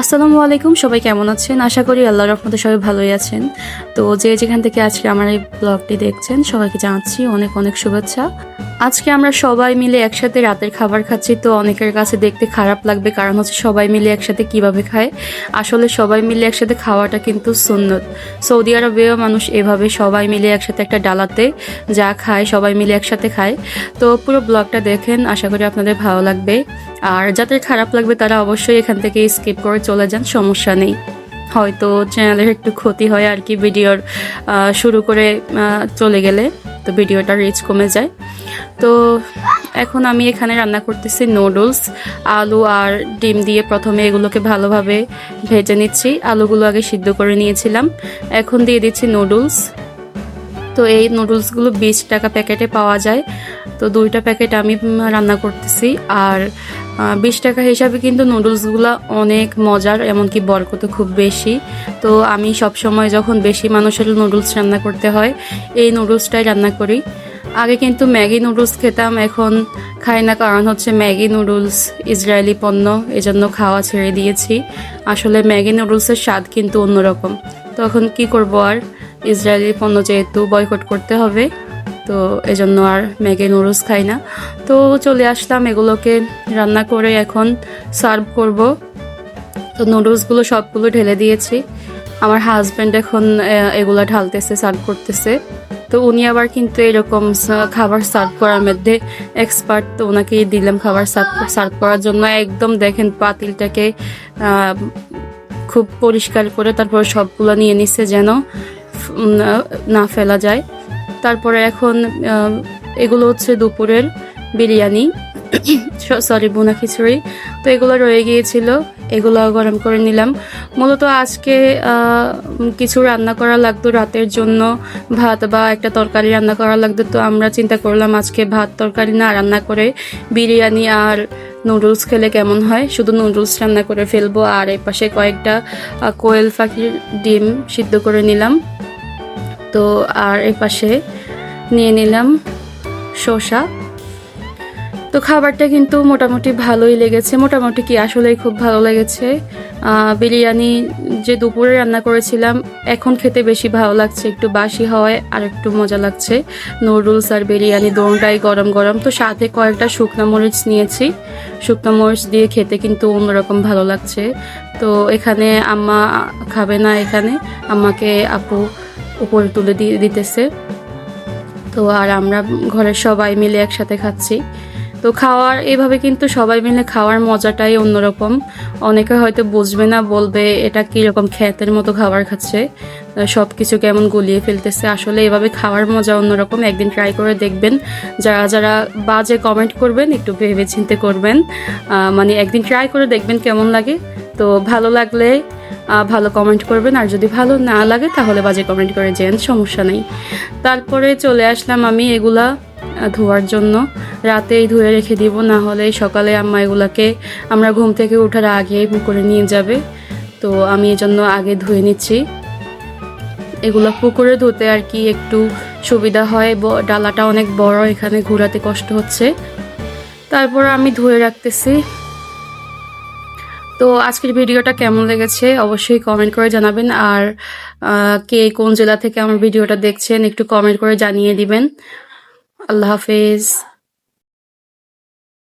আসসালামু আলাইকুম, সবাই কেমন আছেন? আশা করি আল্লাহ রহমতে সবাই ভালোই আছেন। তো যে যেখান থেকে আজকে আমার এই ব্লগটি দেখছেন, সবাইকে জানাচ্ছি অনেক অনেক শুভেচ্ছা। আজকে আমরা সবাই মিলে একসাথে রাতের খাবার খাচ্ছি, তো অনেকের কাছে দেখতে খারাপ লাগবে কারণ হচ্ছে সবাই মিলে একসাথে কীভাবে খায়। আসলে সবাই মিলে একসাথে খাওয়াটা কিন্তু সুন্নত। সৌদি আরবেও মানুষ এভাবে সবাই মিলে একসাথে একটা ডালাতে যা খায়, সবাই মিলে একসাথে খায়। তো পুরো ব্লগটা দেখেন, আশা করি আপনাদের ভালো লাগবে। আর যাদের খারাপ লাগবে তারা অবশ্যই এখান থেকে স্কিপ করে চলে যান, সমস্যা নেই। হয়তো চ্যানেলের একটু ক্ষতি হয় আর কি ভিডিওর শুরু করে চলে গেলে, তো ভিডিওটা রিচ কমে যায়। তো এখন আমি এখানে রান্না করতেছি নুডলস আলু আর ডিম দিয়ে প্রথমে এগুলোকে ভালোভাবে ভেজে নিচ্ছি। আলুগুলো আগে সিদ্ধ করে নিয়েছিলাম। এখন দিয়ে দিচ্ছি নুডলস তো এই নুডলসগুলো বিশ টাকা প্যাকেটে পাওয়া যায়। তো দুইটা প্যাকেট আমি রান্না করতেছি। আর বিশ টাকা হিসাবে কিন্তু নুডলসগুলো অনেক মজার, এমনকি বরকত খুব বেশি। তো আমি সব সময় যখন বেশি মানুষের নুডলস রান্না করতে হয়, এই নুডলসটাই রান্না করি। আগে কিন্তু ম্যাগি নুডলস খেতাম, এখন খাই না, কারণ হচ্ছে ম্যাগি নুডলস ইসরায়েলি পণ্য, এজন্য খাওয়া ছেড়ে দিয়েছি। আসলে ম্যাগি নুডলসের স্বাদ কিন্তু অন্যরকম। তখন কি করব আর? ইসরায়েলি পণ্য যেহেতু বয়কট করতে হবে তো এজন্য আর ম্যাগি নুডলস খাই না। তো চলে আসলাম এগুলোকে রান্না করে এখন সার্ভ করব। তো নুডলসগুলো সবগুলো ঢেলে দিয়েছি। আমার হাজব্যান্ড এখন এগুলো ঢালতেছে, সার্ভ করতেছে। তো উনি আবার কিন্তু এরকম খাবার সার্ভ করার মধ্যে এক্সপার্ট তো ওনাকেই দিলাম খাবার সার্ভ সার্ভ করার জন্য। একদম দেখেন পাতিলটাকে খুব পরিষ্কার করে তারপর সবগুলো নিয়ে নিচ্ছে যেন না ফেলা যায়। তারপরে এখন এগুলো হচ্ছে দুপুরের বিরিয়ানি। সরি বোনা খিচুড়ি। তো এগুলো রয়ে গিয়েছিল, এগুলো গরম করে নিলাম। মূলত আজকে কিছু রান্না করা লাগতো রাতের জন্য। ভাত বা একটা তরকারি রান্না করা লাগতো, তো আমরা চিন্তা করলাম আজকে ভাত তরকারি না রান্না করে বিরিয়ানি আর নুডলস খেলে কেমন হয়? শুধু নুডলস রান্না করে ফেলব, আর এর পাশে কয়েকটা কোয়েল পাখির ডিম সিদ্ধ করে নিলাম। তো আর এর পাশে নিয়ে নিলাম শসা। তো খাবারটা কিন্তু মোটামুটি ভালোই লেগেছে। মোটামুটি কি আসলেই খুব ভালো লেগেছে। বিরিয়ানি যে দুপুরে রান্না করেছিলাম, এখন খেতে বেশি ভালো লাগছে। একটু বাসি হওয়ায় আর একটু মজা লাগছে। নুডলস আর বিরিয়ানি দোনটাই গরম গরম। তো সাথে কয়েকটা শুকনো মরিচ নিয়েছি। শুকনো মরিচ দিয়ে খেতে কিন্তু অন্যরকম ভালো লাগছে। তো এখানে আম্মা খাবে না এখানে। আম্মাকে আপু উপরে তুলে দিয়ে দিতেছে। তো আর আমরা ঘরের সবাই মিলে একসাথে খাচ্ছি। তো খাওয়ার, এভাবে কিন্তু সবাই মিলে খাওয়ার মজাটাই অন্যরকম। অনেকে হয়তো বুঝবে না, বলবে এটা কীরকম খ্যাতের মতো খাবার খাচ্ছে। সব কিছু কেমন গুলিয়ে ফেলতেছে। আসলে এভাবে খাওয়ার মজা অন্যরকম। একদিন ট্রাই করে দেখবেন। যারা যারা বাজে কমেন্ট করবেন, একটু ভেবে চিন্তে করবেন মানে একদিন ট্রাই করে দেখবেন কেমন লাগে। তো ভালো লাগলে ভালো কমেন্ট করবেন। আর যদি ভালো না লাগে, তাহলে বাজে কমেন্ট করে যেন সমস্যা নেই। তারপরে চলে আসলাম আমি এগুলা ধোয়ার জন্য। রাতেই ধুয়ে রেখে দিব, না হলে সকালে আম্মা এগুলাকে আমরা ঘুম থেকে ওঠার আগেই পুকুরে নিয়ে যাবে। তো আমি এই জন্য আগে ধুয়ে নিচ্ছি। এগুলো পুকুরে ধুতে আর কি একটু সুবিধা হয়। ডালাটা অনেক বড়, এখানে ঘোরাতে কষ্ট হচ্ছে। তারপর আমি ধুয়ে রাখতেছি। তো আজকের ভিডিওটা কেমন লেগেছে অবশ্যই কমেন্ট করে জানাবেন। আর কে কোন জেলা থেকে আমার ভিডিওটা দেখছেন একটু কমেন্ট করে জানিয়ে দিবেন। আল্লাহ হাফেজ।